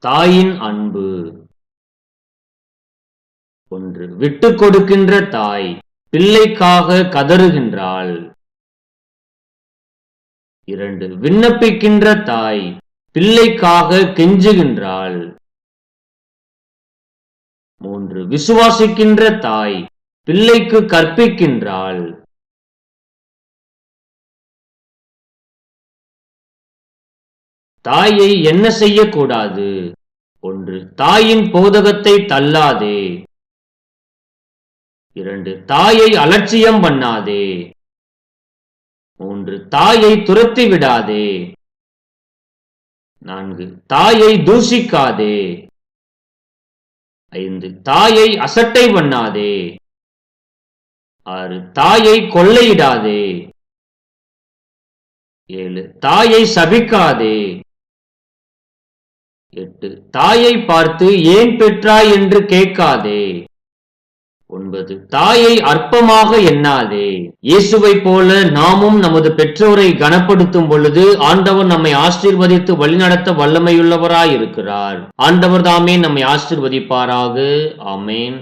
தாயின் அன்பு. ஒன்று விட்டுக் கொடுக்கின்ற தாய் பிள்ளைக்காக கதறுகின்றாள். இரண்டு விண்ணப்பிக்கின்ற தாய் பிள்ளைக்காக கெஞ்சுகின்றாள். மூன்று விசுவாசிக்கின்ற தாய் பிள்ளைக்கு கற்பிக்கின்றாள். தாயை என்ன செய்யக்கூடாது? ஒன்று தாயின் போதகத்தை தள்ளாதே. இரண்டு தாயை அலட்சியம் பண்ணாதே. மூன்று தாயை துரத்தி விடாதே. நான்கு தாயை தூஷிக்காதே. ஐந்து தாயை அசட்டை பண்ணாதே. ஆறு தாயை கொள்ளையிடாதே. ஏழு தாயை சபிக்காதே. எட்டு. தாயை பார்த்து ஏன் பெற்றாய் என்று கேட்காதே. ஒன்பது. தாயை அற்பமாக எண்ணாதே. இயேசுவை போல நாமும் நமது பெற்றோரை கனப்படுத்தும் பொழுது ஆண்டவர் நம்மை ஆசீர்வதித்து வழிநடத்த வல்லமையுள்ளவராய் இருக்கிறார் ஆண்டவர் தாமே நம்மை ஆசீர்வதிப்பாராக. ஆமேன்.